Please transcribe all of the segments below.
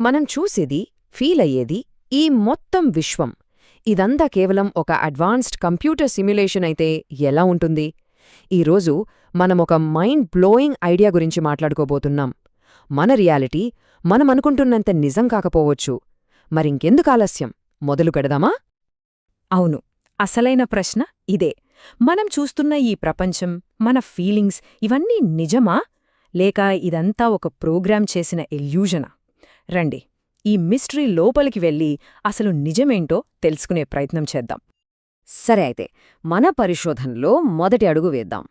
మనం చూసేది ఫీల్ అయ్యేది ఈ మొత్తం విశ్వం. ఇదంతా కేవలం ఒక అడ్వాన్స్డ్ కంప్యూటర్ సిమ్యులేషన్ అయితే ఎలా ఉంటుంది? ఈరోజు మనం ఒక మైండ్ బ్లోయింగ్ ఐడియా గురించి మాట్లాడుకోబోతున్నాం. మన రియాలిటీ మనం అనుకుంటున్నంత నిజం కాకపోవచ్చు. మరింకెందుకు ఆలస్యం? మొదలు పెడదామా? అవును అసలైన ప్రశ్న ఇదే. మనం చూస్తున్న ఈ ప్రపంచం మన ఫీలింగ్స్ ఇవన్నీ నిజమా? లేక ఇదంతా ఒక ప్రోగ్రామ్ చేసిన ఎల్యూజనా రండి ఈ మిస్టరీ లోపలికి వెళ్ళి అసలు నిజమేంటో తెలుసుకునే ప్రయత్నం చేద్దాం. సరే అయితే మన పరిశోధనలో మొదటి అడుగు వేద్దాం.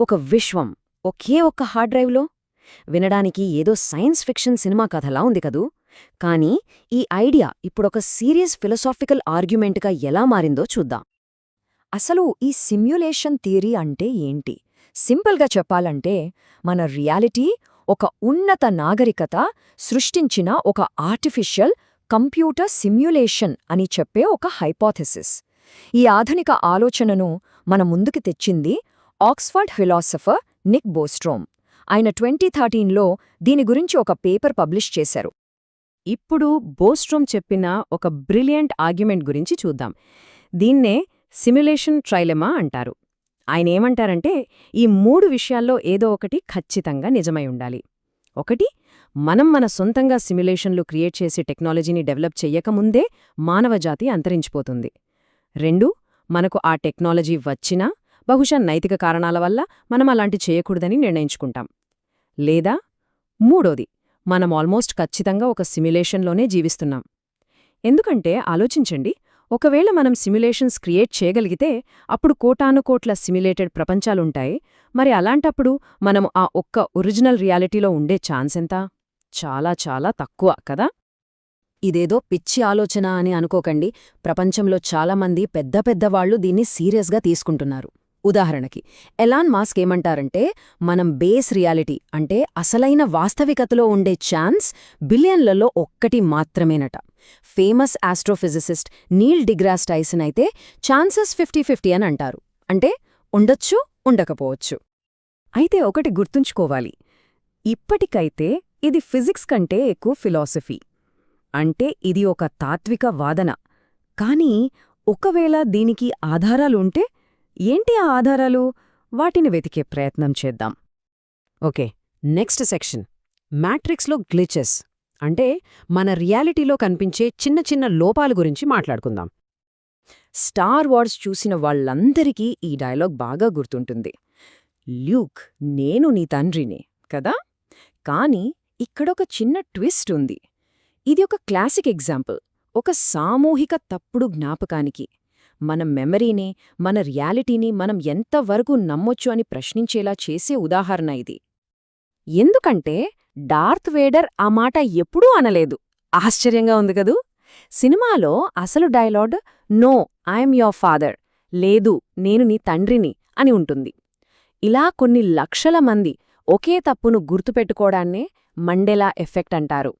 ఒక విశ్వం ఒకే ఒక్క హార్డ్ డ్రైవ్లో? వినడానికి ఏదో సైన్స్ ఫిక్షన్ సినిమా కథలా ఉంది కదూ? కానీ ఈ ఐడియా ఇప్పుడొక సీరియస్ ఫిలసాఫికల్ ఆర్గ్యుమెంట్గా ఎలా మారిందో చూద్దాం. అసలు ఈ సిమ్యులేషన్ థియరీ అంటే ఏంటి? సింపుల్గా చెప్పాలంటే మన రియాలిటీ ఒక ఉన్నత నాగరికత సృష్టించిన ఒక ఆర్టిఫిషియల్ కంప్యూటర్ సిమ్యులేషన్ అని చెప్పే ఒక హైపోథెసిస్. ఈ ఆధునిక ఆలోచనను మన ముందుకు తెచ్చింది ఆక్స్ఫర్డ్ ఫిలాసఫర్ నిక్ బోస్ట్రోమ్. ఆయన ట్వంటీ థర్టీన్లో దీని గురించి ఒక పేపర్ పబ్లిష్ చేశారు. ఇప్పుడు బోస్ట్రోమ్ చెప్పిన ఒక బ్రిలియంట్ ఆర్గ్యుమెంట్ గురించి చూద్దాం. దీన్నే సిమ్యులేషన్ ట్రైలెమా అంటారు. ఆయనేమంటారంటే ఈ మూడు విషయాల్లో ఏదో ఒకటి ఖచ్చితంగా నిజమై ఉండాలి. ఒకటి మనం మన సొంతంగా సిమ్యులేషన్లు క్రియేట్ చేసే టెక్నాలజీని డెవలప్ చెయ్యకముందే మానవజాతి అంతరించిపోతుంది. రెండు మనకు ఆ టెక్నాలజీ వచ్చినా బహుశా నైతిక కారణాల వల్ల మనం అలాంటి చేయకూడదని నిర్ణయించుకుంటాం. లేదా మూడోది మనం ఆల్మోస్ట్ ఖచ్చితంగా ఒక సిమ్యులేషన్లోనే జీవిస్తున్నాం. ఎందుకంటే ఆలోచించండి ఒకవేళ మనం సిమ్యులేషన్స్ క్రియేట్ చేయగలిగితే అప్పుడు కోటానుకోట్ల సిమ్యులేటెడ్ ప్రపంచాలుంటాయి. మరి అలాంటప్పుడు మనం ఆ ఒక్క ఒరిజినల్ రియాలిటీలో ఉండే ఛాన్స్ ఎంత? చాలా చాలా తక్కువ కదా? ఇదేదో పిచ్చి ఆలోచన అని అనుకోకండి. ప్రపంచంలో చాలామంది పెద్ద పెద్దవాళ్ళు దీన్ని సీరియస్గా తీసుకుంటున్నారు. ఉదాహరణకి ఎలాన్ మాస్క్ ఏమంటారంటే మనం బేస్ రియాలిటీ అంటే అసలైన వాస్తవికతలో ఉండే ఛాన్స్ బిలియన్లలో ఒక్కటి మాత్రమేనట. Famous astrophysicist Neil deGrasse Tyson అయితే ఛాన్సెస్ ఫిఫ్టీ ఫిఫ్టీ అని అంటారు. అంటే ఉండొచ్చు ఉండకపోవచ్చు. అయితే ఒకటి గుర్తుంచుకోవాలి. ఇప్పటికైతే ఇది ఫిజిక్స్ కంటే ఎక్కువ ఫిలాసఫీ. అంటే ఇది ఒక తాత్విక వాదన. కానీ ఒకవేళ దీనికి ఆధారాలుంటే ఏంటి ఆ ఆధారాలు? వాటిని వెతికే ప్రయత్నం చేద్దాం. Okay next section. మ్యాట్రిక్స్లో గ్లిచెస్. అంటే మన రియాలిటీలో కనిపించే చిన్న చిన్న లోపాల గురించి మాట్లాడుకుందాం. స్టార్ వార్స్ చూసిన వాళ్ళందరికీ ఈ డైలాగ్ బాగా గుర్తుంటుంది. ల్యూక్ నేను నీ తండ్రినే కదా? కాని ఇక్కడొక చిన్న ట్విస్ట్ ఉంది. ఇది ఒక క్లాసిక్ ఎగ్జాంపుల్. ఒక సామూహిక తప్పుడు జ్ఞాపకానికి. మన మెమరీని మన రియాలిటీని మనం ఎంతవరకు నమ్మొచ్చు అని ప్రశ్నించేలా చేసే ఉదాహరణ ఇది. ఎందుకంటే డార్త్ వేడర్ ఆ మాట ఎప్పుడూ అనలేదు. ఆశ్చర్యంగా ఉంది కదూ? సినిమాలో అసలు dialogue no I'm your father. లేదు నేను నీ తండ్రిని అని ఉంటుంది. ఇలా కొన్ని లక్షల మంది ఒకే తప్పును గుర్తుపెట్టుకోవడాన్నే మండెలా ఎఫెక్ట్ అంటారు.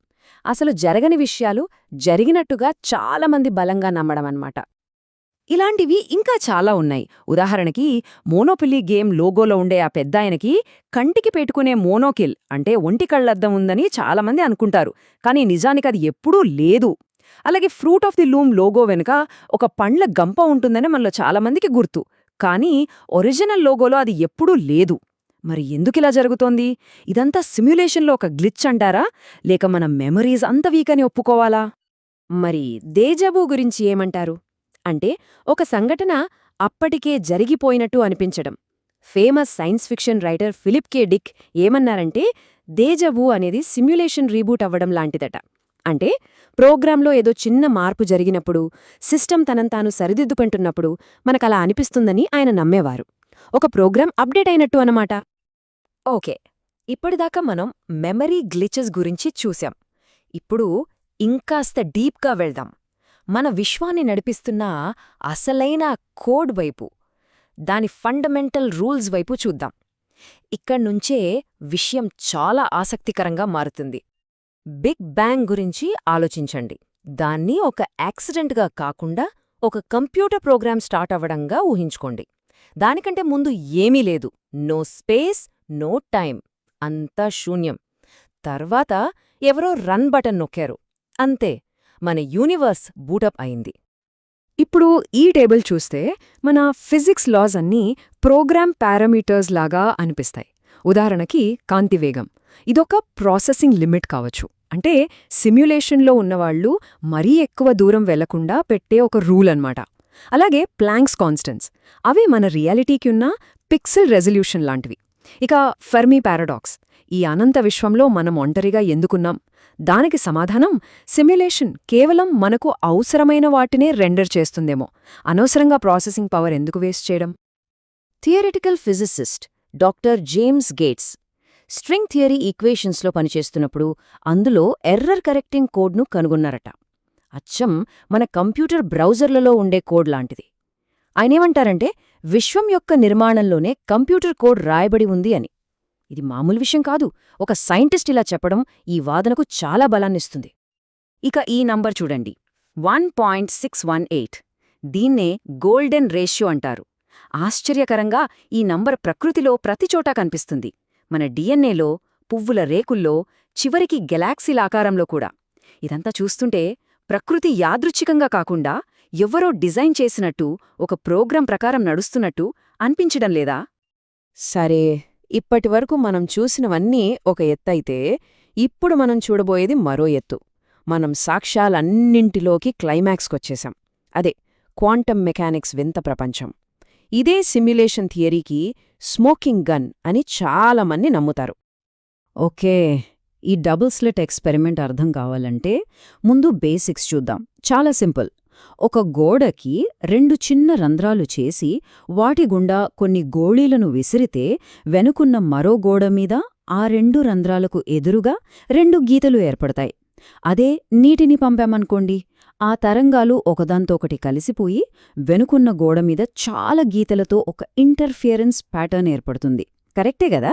అసలు జరగని విషయాలు జరిగినట్టుగా చాలామంది బలంగా నమ్మడమన్నమాట. ఇలాంటివి ఇంకా చాలా ఉన్నాయి. ఉదాహరణకి మోనోపిలి గేమ్ లోగోలో ఉండే ఆ పెద్దాయనకి కంటికి పెట్టుకునే మోనోకిల్ అంటే ఒంటి కళ్ళద్దం ఉందని చాలామంది అనుకుంటారు. కానీ నిజానికి అది ఎప్పుడూ లేదు. అలాగే fruit of the loom logo వెనుక ఒక పండ్ల గంప ఉంటుందని మనలో చాలామందికి గుర్తు. కానీ ఒరిజినల్ లోగోలో అది ఎప్పుడూ లేదు. మరి ఎందుకిలా జరుగుతోంది? ఇదంతా సిమ్యులేషన్లో ఒక గ్లిచ్ అంటారా? లేక మన మెమరీస్ అంత వీకని ఒప్పుకోవాలా? మరి దేజబూ గురించి ఏమంటారు? అంటే ఒక సంఘటన అప్పటికే జరిగిపోయినట్టు అనిపించడం. Famous science fiction writer Philip K. Dick ఏమన్నారంటే దేజవూ అనేది సిమ్యులేషన్ రీబూట్ అవ్వడం లాంటిదట. అంటే ప్రోగ్రాంలో ఏదో చిన్న మార్పు జరిగినప్పుడు సిస్టమ్ తనంతాను సరిదిద్దుకుంటున్నప్పుడు మనకలా అనిపిస్తుందని ఆయన నమ్మేవారు. ఒక ప్రోగ్రాం అప్డేట్ అయినట్టు అనమాట ఓకే ఇప్పటిదాకా మనం మెమరీ గ్లిచెస్ గురించి చూశాం. ఇప్పుడు ఇంకాస్త డీప్గా వెళ్దాం. మన విశ్వాన్ని నడిపిస్తున్న అసలైన కోడ్ వైపు దాని ఫండమెంటల్ రూల్స్ వైపు చూద్దాం. ఇక్కడ్నుంచే విషయం చాలా ఆసక్తికరంగా మారుతుంది. బిగ్ బ్యాంగ్ గురించి ఆలోచించండి. దాన్ని ఒక యాక్సిడెంట్గా కాకుండా ఒక కంప్యూటర్ ప్రోగ్రామ్ స్టార్ట్ అవ్వడంగా ఊహించుకోండి. దానికంటే ముందు ఏమీ లేదు. నో స్పేస్ నో టైం అంతా శూన్యం. తర్వాత ఎవరో రన్ బటన్ నొక్కారు. అంతే. మన యూనివర్స్ బూటప్ అయింది. ఇప్పుడు ఈ టేబుల్ చూస్తే మన ఫిజిక్స్ లాస్ అన్నీ ప్రోగ్రామ్ పారామీటర్స్ లాగా అనిపిస్తాయి. ఉదాహరణకి కాంతివేగం. ఇదొక ప్రాసెసింగ్ లిమిట్ కావచ్చు. అంటే సిమ్యులేషన్లో ఉన్నవాళ్ళు మరీ ఎక్కువ దూరం వెళ్ళకుండా పెట్టే ఒక రూల్ అన్నమాట. అలాగే ప్లాంక్స్ కాన్స్టెన్స్ అవి మన రియాలిటీకి ఉన్న పిక్సెల్ రెజల్యూషన్ లాంటివి. ఇక ఫెర్మీ పారాడాక్స్. ఈ అనంత విశ్వంలో మనం ఒంటరిగా ఎందుకున్నాం? దానికి సమాధానం సిమ్యులేషన్. కేవలం మనకు అవసరమైన వాటినే రెండర్ చేస్తుందేమో. అనవసరంగా ప్రాసెసింగ్ పవర్ ఎందుకు వేస్ట్ చేయడం? Theoretical physicist doctor James Gates string theory ఈక్వేషన్స్లో పనిచేస్తున్నప్పుడు అందులో ఎర్రర్ కరెక్టింగ్ కోడ్ను కనుగొన్నారట. అచ్చం మన కంప్యూటర్ బ్రౌజర్లలో ఉండే కోడ్ లాంటిది. ఆయనేమంటారంటే విశ్వం యొక్క నిర్మాణంలోనే కంప్యూటర్ కోడ్ రాయబడి ఉంది అని. ఇది మామూలు విషయం కాదు. ఒక సైంటిస్ట్ ఇలా చెప్పడం ఈ వాదనకు చాలా బలాన్నిస్తుంది. ఇక ఈ నంబర్ చూడండి. One point six one eight. దీన్నే గోల్డెన్ రేషియో అంటారు. ఆశ్చర్యకరంగా ఈ నంబర్ ప్రకృతిలో ప్రతిచోటా కనిపిస్తుంది. మన డిఎన్ఏలో పువ్వుల రేకుల్లో చివరికి గెలాక్సీల ఆకారంలో కూడా. ఇదంతా చూస్తుంటే ప్రకృతి యాదృచ్ఛికంగా కాకుండా ఎవరో డిజైన్ చేసినట్టు ఒక ప్రోగ్రాం ప్రకారం నడుస్తున్నట్టు అనిపించడం లేదా? సరే. ఇప్పటివరకు మనం చూసినవన్నీ ఒక ఎత్తైతే ఇప్పుడు మనం చూడబోయేది మరో ఎత్తు. మనం సాక్ష్యాలన్నింటిలోకి క్లైమాక్స్కొచ్చేశాం. అదే క్వాంటమ్ మెకానిక్స్ వింత ప్రపంచం. ఇదే సిమ్యులేషన్ థియరీకి స్మోకింగ్ గన్ అని చాలామంది నమ్ముతారు. ఓకే ఈ డబుల్ స్లిట్ ఎక్స్పెరిమెంట్ అర్థం కావాలంటే ముందు బేసిక్స్ చూద్దాం. చాలా సింపుల్. ఒక గోడకి రెండు చిన్న రంధ్రాలు చేసి వాటి గుండా కొన్ని గోళీలను విసిరితే వెనుకున్న మరో గోడ మీద ఆ రెండు రంధ్రాలకు ఎదురుగా రెండు గీతలు ఏర్పడతాయి. అదే నీటిని పంపామనుకోండి. ఆ తరంగాలు ఒకదాంతోకటి కలిసిపోయి వెనుకున్న గోడ మీద చాలా గీతలతో ఒక ఇంటర్ఫియరెన్స్ ప్యాటర్న్ ఏర్పడుతుంది. కరెక్టే గదా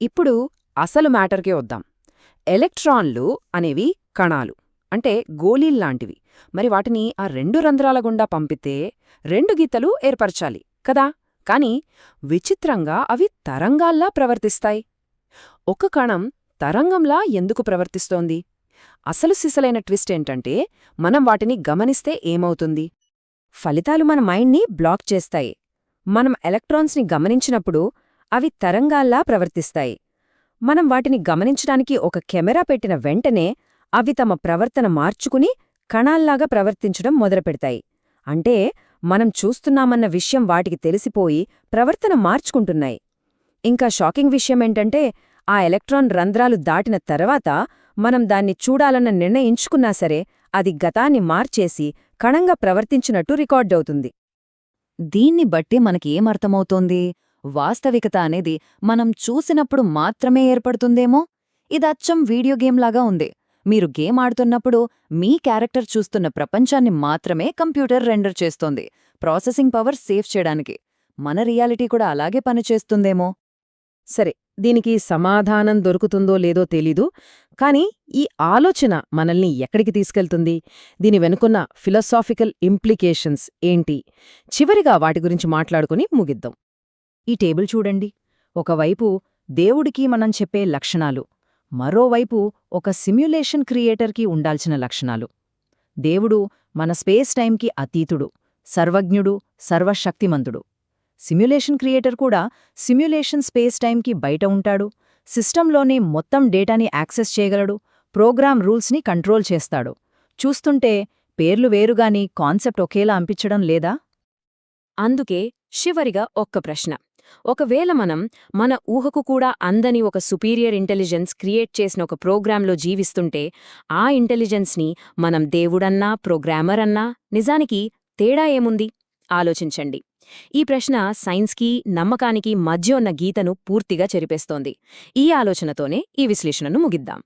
ఇప్పుడు అసలు మ్యాటర్కే వద్దాం. ఎలక్ట్రాన్లు అనేవి కణాలు అంటే గోళీల్లాంటివి. మరి వాటిని ఆ రెండు రంధ్రాల గుండా పంపితే రెండు గీతలు ఏర్పరచాలి కదా? కాని విచిత్రంగా అవి తరంగాల్లా ప్రవర్తిస్తాయి. ఒక కణం తరంగంలా ఎందుకు ప్రవర్తిస్తోంది? అసలు సిసలైన ట్విస్ట్ ఏంటంటే మనం వాటిని గమనిస్తే ఏమవుతుంది? ఫలితాలు మన మైండ్ని బ్లాక్ చేస్తాయి. మనం ఎలక్ట్రాన్స్ని గమనించినప్పుడు అవి తరంగాల్లా ప్రవర్తిస్తాయి. మనం వాటిని గమనించడానికి ఒక కెమెరా పెట్టిన వెంటనే అవి తమ ప్రవర్తన మార్చుకుని కణాల్లాగా ప్రవర్తించడం మొదలుపెడతాయి. అంటే మనం చూస్తున్నామన్న విషయం వాటికి తెలిసిపోయి ప్రవర్తన మార్చుకుంటున్నాయి. ఇంకా షాకింగ్ విషయమేంటంటే ఆ ఎలక్ట్రాన్ రంధ్రాలు దాటిన తర్వాత మనం దాన్ని చూడాలన్న నిర్ణయించుకున్నా సరే అది గతాన్ని మార్చేసి కణంగా ప్రవర్తించినట్టు రికార్డవుతుంది. దీన్ని బట్టి మనకి ఏమర్థమవుతోంది వాస్తవికత అనేది మనం చూసినప్పుడు మాత్రమే ఏర్పడుతుందేమో? ఇదచ్చం వీడియో గేమ్లాగా ఉంది. మీరు గేమ్ ఆడుతున్నప్పుడు మీ క్యారెక్టర్ చూస్తున్న ప్రపంచాన్ని మాత్రమే కంప్యూటర్ రెండర్ చేస్తోంది. ప్రాసెసింగ్ పవర్ సేవ్ చేయడానికి. మన రియాలిటీ కూడా అలాగే పనిచేస్తుందేమో. సరే దీనికి సమాధానం దొరుకుతుందో లేదో తెలీదు కాని ఈ ఆలోచన మనల్ని ఎక్కడికి తీసుకెళ్తుంది? దీని వెనుకున్న ఫిలసాఫికల్ ఇంప్లికేషన్స్ ఏంటి? చివరిగా వాటి గురించి మాట్లాడుకుని ముగిద్దాం. ఈ టేబుల్ చూడండి. ఒకవైపు దేవుడికి మనం చెప్పే లక్షణాలు. మరోవైపు ఒక సిమ్యులేషన్ క్రియేటర్కి ఉండాల్సిన లక్షణాలు. దేవుడు మన స్పేస్ టైంకి అతీతుడు సర్వజ్ఞుడు సర్వశక్తిమంతుడు. సిమ్యులేషన్ క్రియేటర్ కూడా సిమ్యులేషన్ స్పేస్ టైంకి బయట ఉంటాడు సిస్టంలోనే మొత్తం డేటాని యాక్సెస్ చేయగలడు ప్రోగ్రామ్ రూల్స్ని కంట్రోల్ చేస్తాడు. చూస్తుంటే పేర్లు వేరుగాని కాన్సెప్ట్ ఒకేలా అంపించడం లేదా? అందుకే చివరిగా ఒక్క ప్రశ్న. ఒకవేళ మనం మన ఊహకు కూడా అందని ఒక సుపీరియర్ ఇంటెలిజెన్స్ క్రియేట్ చేసిన ఒక ప్రోగ్రాంలో జీవిస్తుంటే ఆ ఇంటెలిజెన్స్ని మనం దేవుడన్నా ప్రోగ్రామర్ అన్నా నిజానికి తేడా ఏముంది? ఆలోచించండి. ఈ ప్రశ్న సైన్స్కి నమ్మకానికి మధ్య ఉన్న గీతను పూర్తిగా చెరిపేస్తోంది. ఈ ఆలోచనతోనే ఈ విశ్లేషణను ముగిద్దాం.